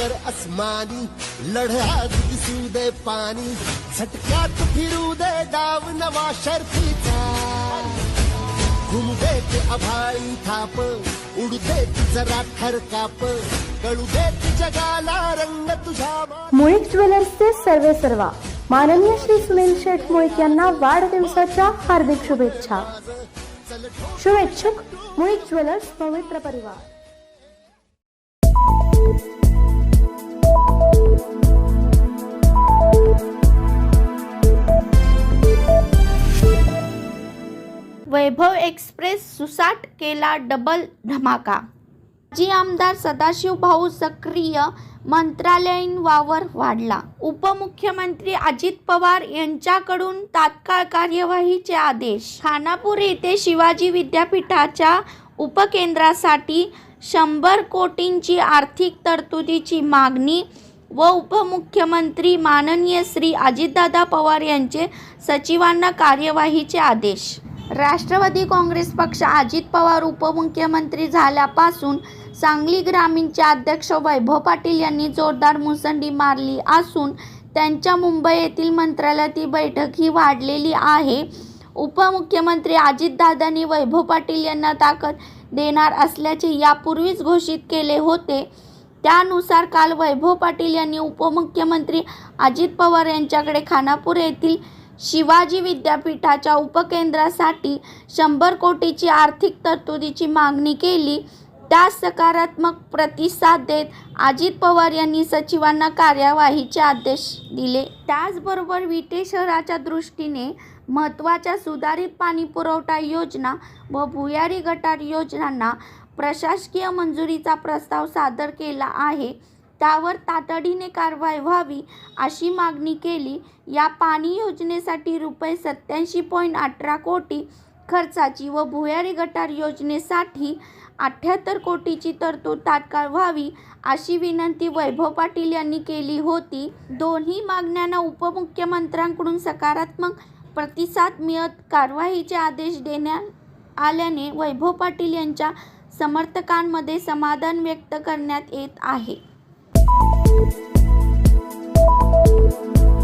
सागर अस्मानी लढ्यात दिसू दे पाणी. झटक्यात फिरू दे डाव नवा शर्फीचा घुमदे ते अभाळी थाप उडते जरा खरकाप. कळू दे जगाला रंग तुझ्या मुळीक ज्वेलर्सचे सर्वे सर्वा. माननीय श्री सुनील शेठ मुळीक यांना वाढदिवसाच्या हार्दिक शुभेच्छा. शुभेच्छुक मुळीक ज्वेलर्स पवित्र परिवार. वैभव एक्सप्रेस सुसाट केला डबल धमाका. माजी आमदार सदाशिव भाऊ सक्रिय मंत्रालयीन वावर वाढला. उपमुख्यमंत्री अजित पवार यांच्याकडून तात्काळ कार्यवाहीचे आदेश. खानापूर येथे शिवाजी विद्यापीठाच्या उपकेंद्रासाठी शंभर कोटींची आर्थिक तरतुदीची मागणी व उपमुख्यमंत्री माननीय श्री अजितदादा पवार यांचे सचिवांना कार्यवाहीचे आदेश. राष्ट्रवादी काँग्रेस पक्ष अजित पवार उपमुख्यमंत्री झाल्यापासून सांगली ग्रामीणचे अध्यक्ष वैभव पाटील यांनी जोरदार मुसंडी मारली असून त्यांच्या मुंबई येथील मंत्रालयातील बैठक ही वाढलेली आहे. उपमुख्यमंत्री अजितदादांनी वैभव पाटील यांना ताकद देणार असल्याचे यापूर्वीच घोषित केले होते. त्यानुसार काल वैभव पाटील यांनी उपमुख्यमंत्री अजित पवार यांच्याकडे खानापूर येथील शिवाजी विद्यापीठाच्या उपकेंद्रासाठी शंभर कोटीची आर्थिक तरतुदीची मागणी केली. त्यास सकारात्मक प्रतिसाद देत अजित पवार यांनी सचिवांना कार्यवाहीचे आदेश दिले. त्याचबरोबर विटे शहराच्या दृष्टीने महत्त्वाच्या सुधारित पाणी पुरवठा योजना व भुयारी गटार योजनांना प्रशासकीय मंजुरीचा प्रस्ताव सादर केला आहे. त्यावर तातडीने कारवाई व्हावी अशी मागणी केली. या पाणी योजनेसाठी रुपये सत्याऐंशी पॉईंट अठरा कोटी खर्चाची व भुयारी गटार योजनेसाठी अठ्ठ्याहत्तर कोटीची तरतूद तात्काळ व्हावी अशी विनंती वैभव पाटील यांनी केली होती. दोन्ही मागण्यांना उपमुख्यमंत्र्यांकडून सकारात्मक प्रतिसाद मिळत कारवाईचे आदेश देण्यात आल्याने वैभव पाटील यांच्या समर्थकांमध्ये समाधान व्यक्त करण्यात येत आहे. Thank you.